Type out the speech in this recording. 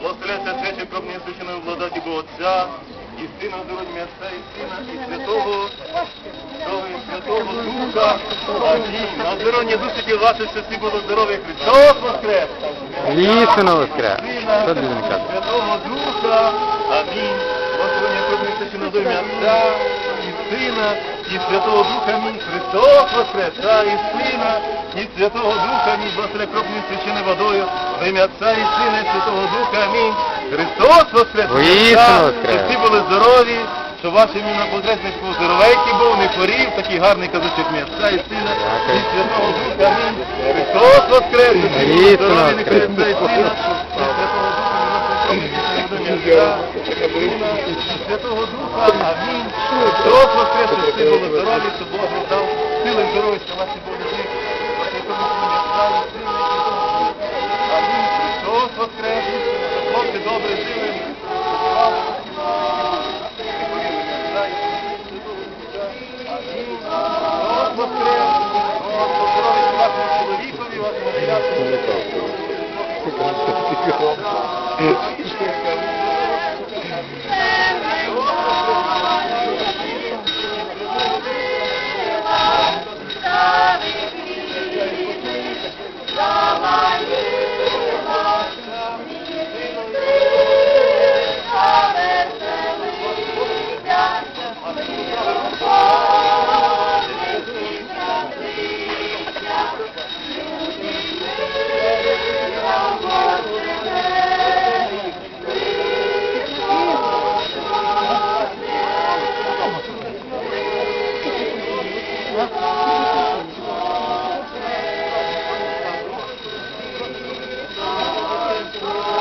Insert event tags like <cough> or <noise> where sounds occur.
Благословляйся свяче кровні священної владаті Бога Отця, і Сина здоров'я Отця, і Сина, і Святого, і Святого Духа. Амінь. На здоров'я душі тіл ваших, що всі було здорові. Христос воскрес! Істина воскрес! Святого Духа. Амінь. Благословення кровні священної здоров'я Отця, Сина, і Святого Духа. Амінь. Христос воскрес! Та і Сина, і Святого Духа. Амінь. Благословення кровні священної водою. Во ім'я Отця і Сина, і Святого Духа. Амінь. Христос воскрес! Щоб всі були здорові, щоб ваш імуноподресник був здоровенький був, не хворів, такий гарний казочок мій Отця і Сина, і Святого Духа. Амінь. Христос воскрес! Здорові, не! Отця і Сина, Святого Духа, амінь. Христос воскрес, щоб всі були здорові, щоб Бог дав сили і здоров'я, що ваші Божі жити. Амінь. Христос воскрес, щоб хлопці добре жили. Амінь. Христос воскрес. Бог здоров'я вашому чоловікові, вашому <laughs> You're going. Oh.